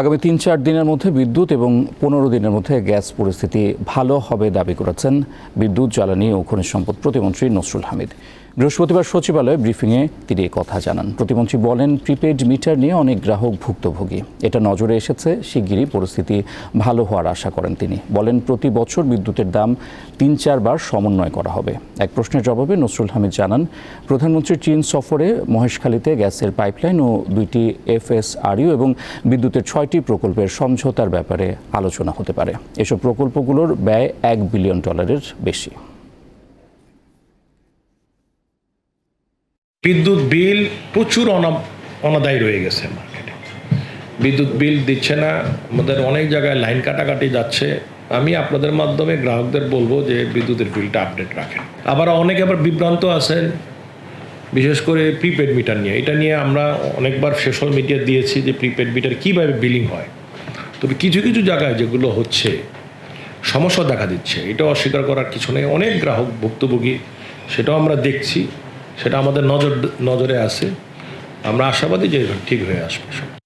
আগামী তিন চার দিনের মধ্যে বিদ্যুৎ এবং পনেরো দিনের মধ্যে গ্যাস পরিস্থিতি ভালো হবে, দাবি করেছেন বিদ্যুৎ, জ্বালানি ও খনিজ সম্পদ প্রতিমন্ত্রী নসরুল হামিদ। বৃহস্পতিবার সচিবালয়ে ব্রিফিংয়ে তিনি কথা জানান। প্রতিমন্ত্রী বলেন প্রিপেড মিটার নিয়ে অনেক গ্রাহক ভুক্তভোগী। এটা নজরে এসেছে, শিগগিরই পরিস্থিতি ভালো হওয়ার আশা করেন তিনি। বলেন, প্রতি বছর বিদ্যুতের দাম তিন চারবার সমন্বয় করা হবে। এক প্রশ্নের জবাবে নসরুল হামিদ জানান, প্রধানমন্ত্রীর চীন সফরে মহেশখালীতে গ্যাসের পাইপলাইন ও দুইটি এফএসআরইউ এবং বিদ্যুতের ছয়টি প্রকল্পের সমঝোতার ব্যাপারে আলোচনা হতে পারে। এসব প্রকল্পগুলোর ব্যয় এক বিলিয়ন ডলারের বেশি। বিদ্যুৎ বিল প্রচুর অনা, অনাদায়ী রয়ে গেছে মার্কেটে বিদ্যুৎ বিল দিচ্ছে না, আমাদের অনেক জায়গায় লাইন কাটাকাটি যাচ্ছে। আমি আপনাদের মাধ্যমে গ্রাহকদের বলব যে বিদ্যুতের বিলটা আপডেট রাখেন। আবার অনেকে আবার বিভ্রান্ত আছেন, বিশেষ করে প্রিপেড মিটার নিয়ে। এটা নিয়ে আমরা অনেকবার সোশ্যাল মিডিয়া দিয়েছি যে প্রিপেড মিটার কীভাবে বিলিং হয়। তবে কিছু কিছু জায়গায় যেগুলো হচ্ছে, সমস্যা দেখা দিচ্ছে। এটা অস্বীকার করার কিছু নেই। অনেক গ্রাহক ভুক্তভোগী, সেটাও আমরা দেখছি। সেটা আমাদের নজর নজরে আছে আমরা আশাবাদী যে ঠিক হয়ে আসবে সব।